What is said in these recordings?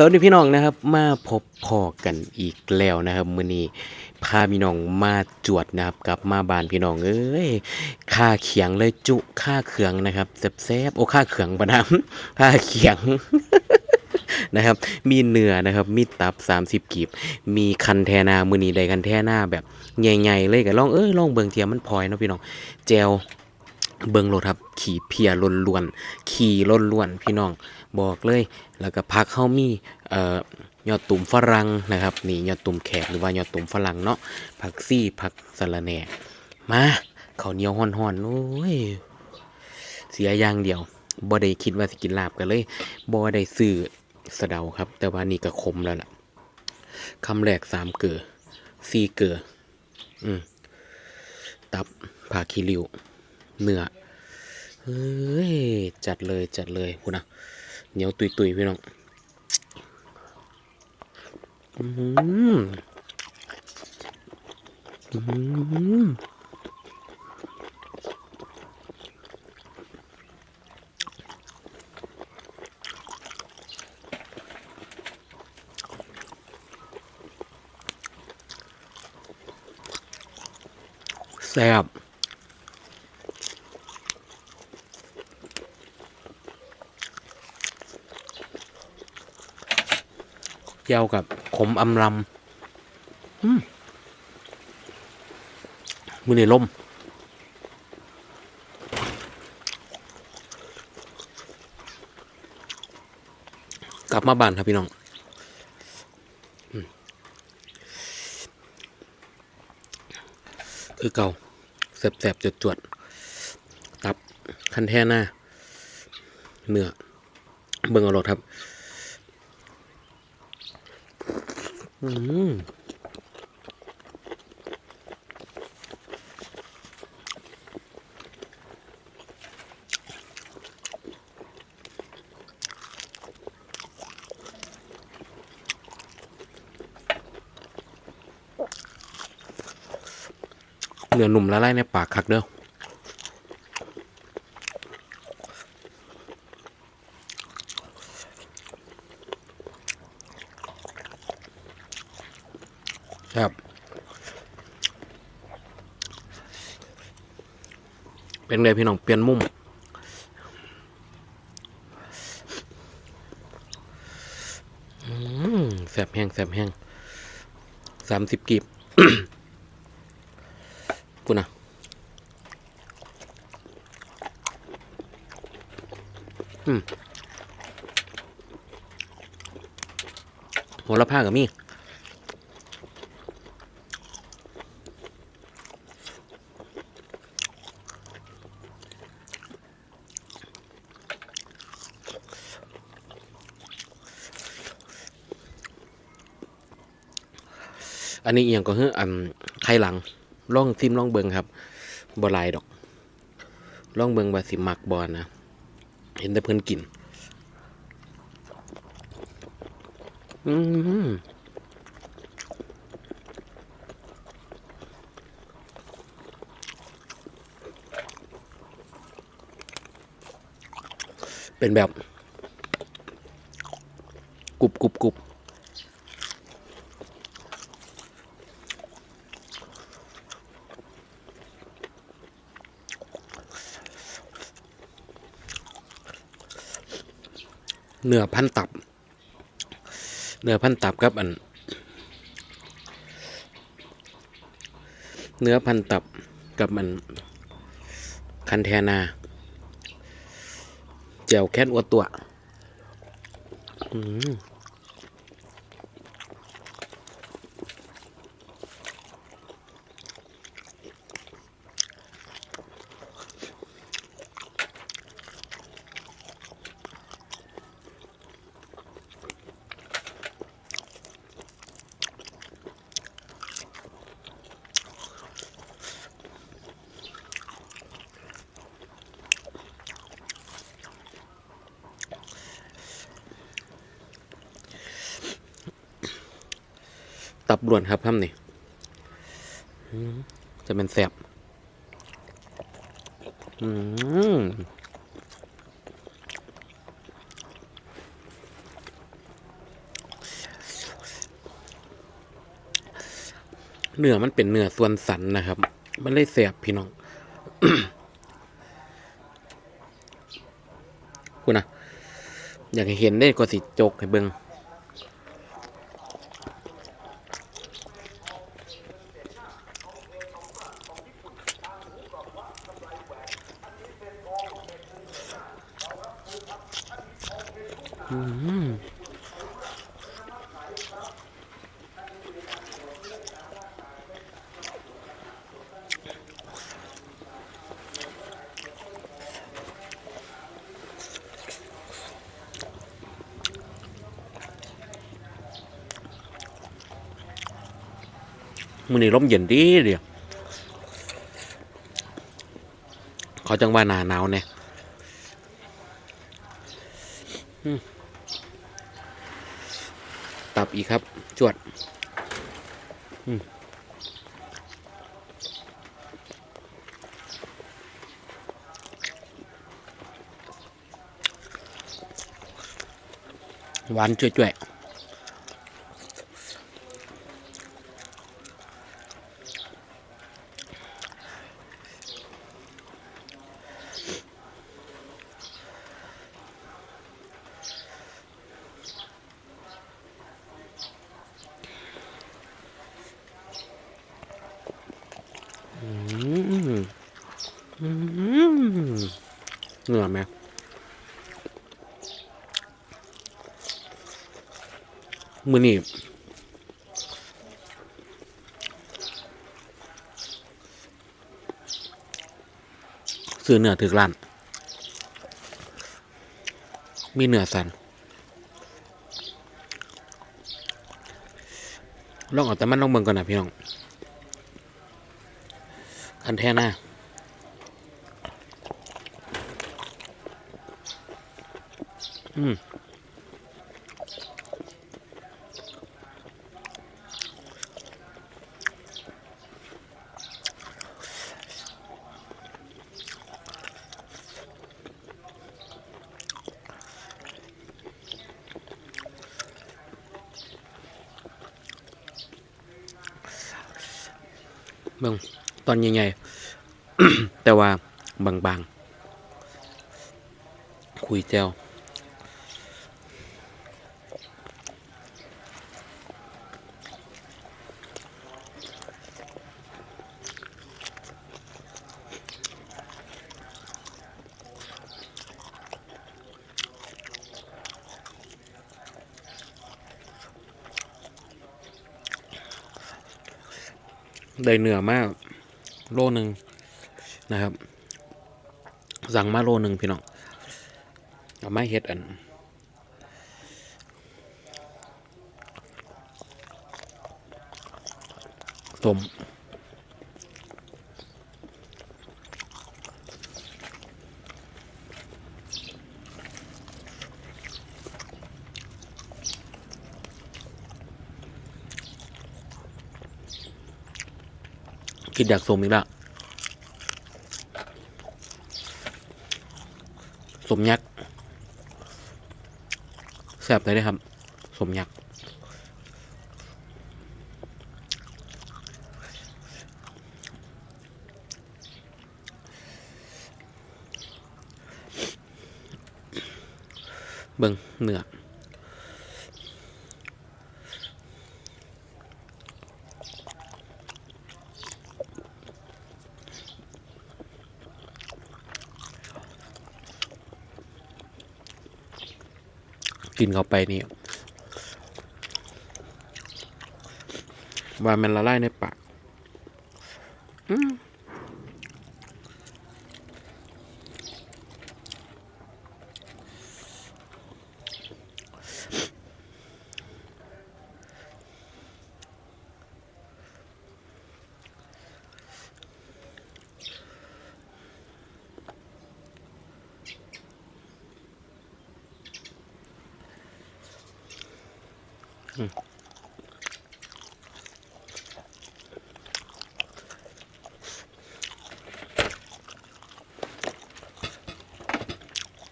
สวัสดีพี่น้องนะครับ มาพบพอกันอีกแล้วนะครับมื้อนี้พาพี่น้องมาจวดนะครับกลับมาบ้านพี่น้องเอ้ยค่าเขียงเลยจุค่าเขืองนะครับแซ่บๆโอ้ค่าเขืองปะนะค่าเขียงนะครับ มีเนื้อนะครับ มีตับ 30กีบ มีคันแทนามือนี้ได้คันแทนาแบบใหญ่ๆเลยก็ลองเอ้ยลองเบิ่งเทียมมันพลอยเนาะพี่น้องแจว เบิ่งโลดครับขี่เพียล้วนๆขี่ล้วนๆพี่น้องบอกเลย แล้วก็พักเฮามีเอ่อยอดตุ่มฝรั่งนะครับนี่ยอดตุ่มแขกหรือว่ายอดตุ่มฝรั่งเนาะผักซี่ผักสะระแหน่มาข้าวเหนียวฮ้อนๆโอ้ยเสียอย่างเดียวบ่ได้คิดว่าสิกินลาบกันเลยบ่ได้ซื้อสะเดาครับ แต่ว่านี่ก็คมแล้วล่ะคำแรกสามเกลือสี่เกลืออืมตับผักขี้ริ้ว เนื้อเฮ้ยจัดเลยจัดเลยคุณนะเหนียวตุยตุยพี่น้องอืมอืมแซ่บ จียวกับขมอำลำอืมมือในลมกลับมาบ้านครับพี่น้องคือเก่าแสบๆจวดๆตับ คันแท่หน้าเนื้อเบิ่งเอารถครับ อืมเนื้อหนุ่มละลายในปากคักเด้อ เป็นไงพี่น้องเปลี่ยนมุมแสบแห้งแสบแห้งสามสิบกีบกูนะอืมโหระพากับมี่ อันนี้เอียงก็คืออันไข่หลังล่องซิมล่องเบิงครับบหลายดอกล่องเบิงว่าสิมักบอลนะ เห็นแต่เพิ่อนกิน อืมเป็นแบบกรุบกรุบกรุบ เนื้อพันตับ เนื้อพันตับครับอัน เนื้อพันตับกับมัน คันแทนาแจวแค้นอัวตัว อืม บรวนครับท่านนี่จะเป็นแสบเนื้อมันเป็นเนื้อส่วนสันนะครับ มันเลยแสบพี่น้องคุณนะอยากเห็นได้ก็สิจกให้เบิง้ง มือนี้ร่มเย็นดีเดียวเขาจังว่าหนาหนาวเนี่ยตับอีกครับ จวดหวานจ่วยๆ เหนื่อยไหมมือนี่ซื้อเนื้อถึกร้าน มีเนื้อสันลองเอาแต่มันลองเบิ่งก่อนนะพี่น้อง อันแท้หน้าอืมเบิ่งตอนใหญ่ๆแต่ว่าบางๆ คุยแจวได้เนื้อมาก โลหนึ่งนะครับ สั่งมาโลหนึ่งพี่น้องเอาไม้เฮ็ดอันต้ม คิดอยากสมอีกและสมยักษ์แซ่บเลยนะครับ สมยักษ์เบิ่งเนื้อ กินเข้าไปนี่ว่ามันละลายในปาก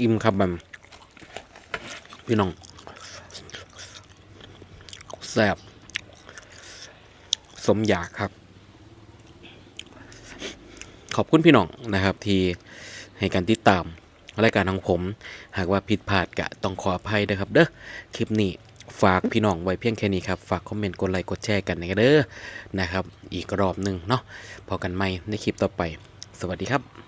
อิ่มครับแบบพี่น้องแซ่บสมอยากครับ ขอบคุณพี่น้องนะครับ ที่ให้การติดตามรายการของผม หากว่าผิดพลาดกะต้องขออภัยด้วยครับเด้อคลิปนี้ฝากพี่น้องไว้เพียงแค่นี้ครับ ฝากคอมเมนต์กดไลค์กดแชร์กันนะเด้อนะครับ อีกรอบหนึ่งเนาะพอกันใหม่ในคลิปต่อไป สวัสดีครับ